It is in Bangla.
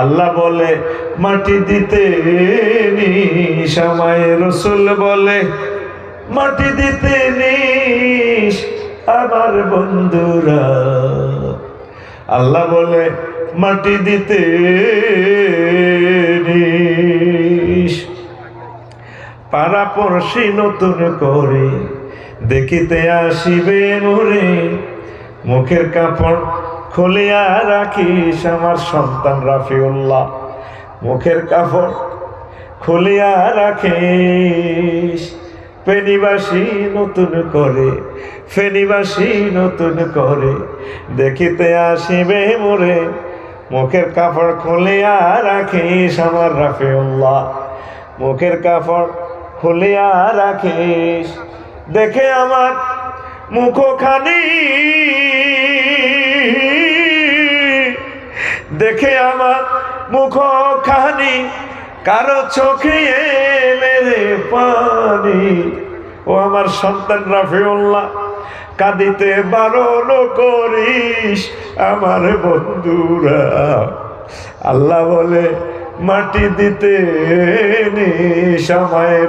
আল্লাহ বলে, মাটি দিতে সময় রসুল বলে, মাটি দিতে নিস আমার বন্ধুরা। আল্লাহ বলে, মাটি দিতে নিস পাড়া পড়শি নতুন করে দেখিতে আসিবে মোরে মুখের কাপড় খুলিয়া রাখিস আমার সন্তান রাফিউল্লাহ। মুখের কাপড় খুলিয়া রাখিস। ফেনিবাসী নতুন করে, ফেনিবাসী নতুন করে, দেখিতে আসিবে মোরে। মুখের কাপড় খুলিয়া রাখিস আমার রাফিউল্লাহ। মুখের কাপড় খুলিয়া রাখিস। দেখে আমার মুখখানি দেখে আমার মুখ খানি কারও চোখে মেরে পানি। ও আমার সন্তান রাফিউল্লাহ, কাঁদিতে বারণ করিস আমার বন্ধুরা। আল্লাহ বলে, মাটি দিতে নি সময়